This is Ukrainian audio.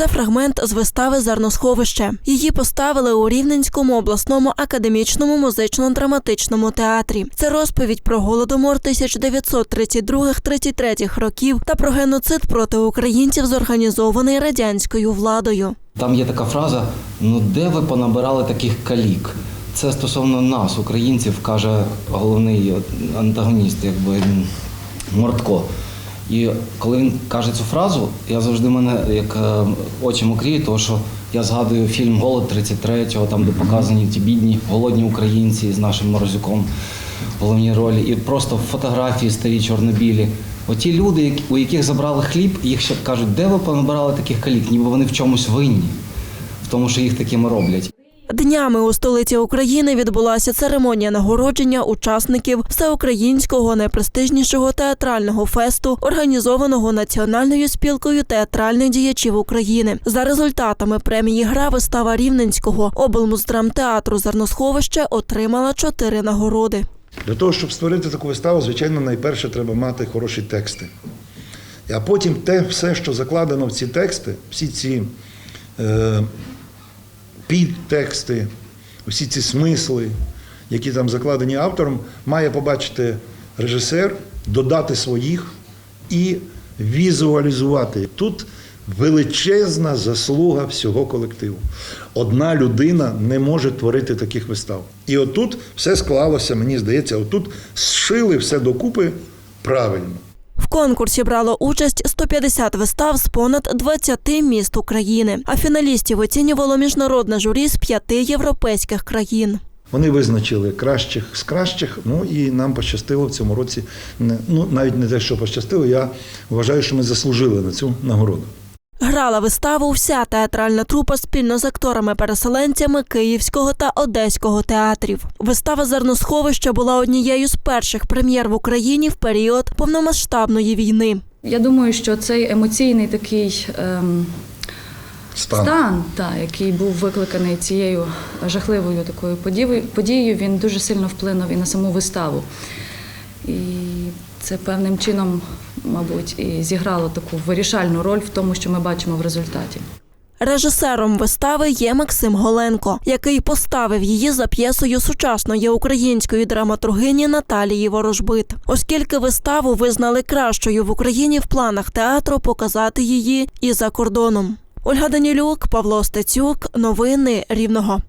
Це фрагмент з вистави Зерносховище. Її поставили у Рівненському обласному академічному музично-драматичному театрі. Це розповідь про голодомор 1932-33 років та про геноцид проти українців, зорганізований радянською владою. Там є така фраза: ну де ви понабирали таких калік? Це стосовно нас, українців, каже головний антагоніст, якби Мортко. І коли він каже цю фразу, я завжди мене як е, очі мокріють, тому що я згадую фільм Голод 33-го, там де показані ті бідні голодні українці з нашим Морозюком в головній ролі, і просто фотографії старі чорнобілі. Оті люди, у яких забрали хліб, їх ще кажуть, де ви понабирали таких калік, ніби вони в чомусь винні, в тому, що їх такими роблять. Днями у столиці України відбулася церемонія нагородження учасників всеукраїнського найпрестижнішого театрального фесту, організованого Національною спілкою театральних діячів України. За результатами премії гра вистава Рівненського облмуздрамтеатру Зерносховище отримала чотири нагороди. Для того, щоб створити таку виставу, звичайно, найперше треба мати хороші тексти. А потім те все, що закладено в ці тексти, всі ці е, підтексти, всі ці смисли, які там закладені автором, має побачити режисер, додати своїх і візуалізувати. Тут величезна заслуга всього колективу. Одна людина не може творити таких вистав. І отут все склалося, мені здається, отут зшили все докупи правильно. Конкурсі брало участь 150 вистав з понад 20 міст України. А фіналістів оцінювало міжнародне журі з п'яти європейських країн. Вони визначили кращих з кращих, ну і нам пощастило в цьому році. Ну, навіть не те, що пощастило, я вважаю, що ми заслужили на цю нагороду. Грала виставу вся театральна трупа спільно з акторами-переселенцями Київського та Одеського театрів. Вистава Зерносховище була однією з перших прем'єр в Україні в період повномасштабної війни. Я думаю, що цей емоційний такий ем, Стан. стан, та, який був викликаний цією жахливою такою подією, він дуже сильно вплинув і на саму виставу. І це певним чином, мабуть, і зіграло таку вирішальну роль в тому, що ми бачимо в результаті. Режисером вистави є Максим Голенко, який поставив її за п'єсою сучасної української драматургині Наталії Ворожбит. Оскільки виставу визнали кращою в Україні в планах театру показати її і за кордоном. Ольга Данілюк, Павло Стецюк, новини Рівного.